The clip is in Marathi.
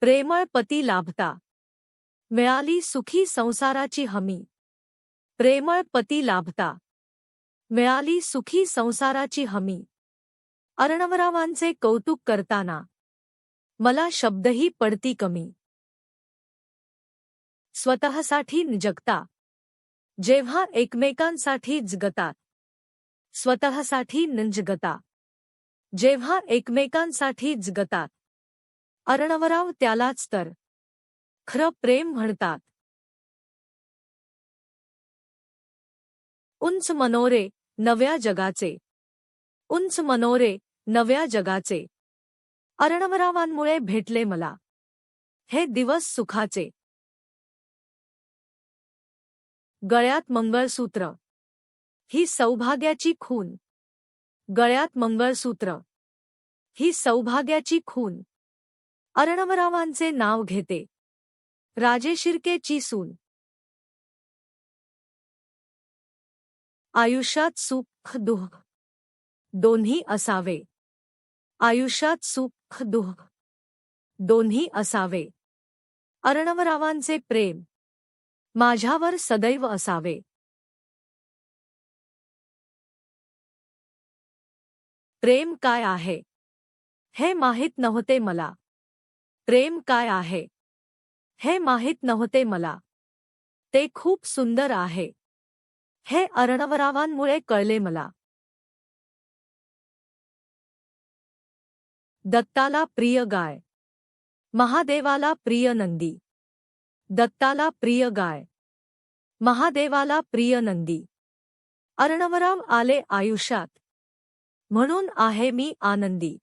प्रेमळ पती लाभता. मिळाली सुखी संसाराची हमी. प्रेमळ पती लाभता. मिळाली सुखी संसाराची हमी. अर्णवरावांचे कौतुक करताना. मला शब्दही पडती कमी. स्वतःसाठी जगता जेव्हा एकमेकांसाठी जगतात स्वतःसाठी जगता जेव्हा एकमेकांसाठी जगतात अर्णवराव त्यालाच तर. खरं प्रेम म्हणतात. उंच मनोरे नव्या जगाचे. उंच मनोरे नव्या जगाचे. अर्णवरावांमुळे भेटले मला. हे दिवस सुखाचे. गळ्यात मंगळसूत्र. ही सौभाग्याची खून. गळ्यात मंगळसूत्र. ही सौभाग्याची खून. अर्णवरावांचे नाव घेते. राजे शिर्केची सून. आयुष्यात सुख दुःख दोन्ही असावे. आयुष्यात सुख दुःख दोन्ही असावे. अर्णवरावांचे प्रेम माझ्यावर सदैव असावे. प्रेम काय आहे? हे माहीत नव्हते मला. प्रेम काय आहे? हे माहीत नव्हते मला. ते खूप सुंदर आहे. हे अर्णवरावांमुळे कळले मला. दत्ताला प्रिय गाय. महादेवाला प्रिय नंदी. दत्ताला प्रिय गाय. महादेवाला प्रिय नंदी. अर्णवराव आले आयुष्यात. म्हणून आहे मी आनंदी.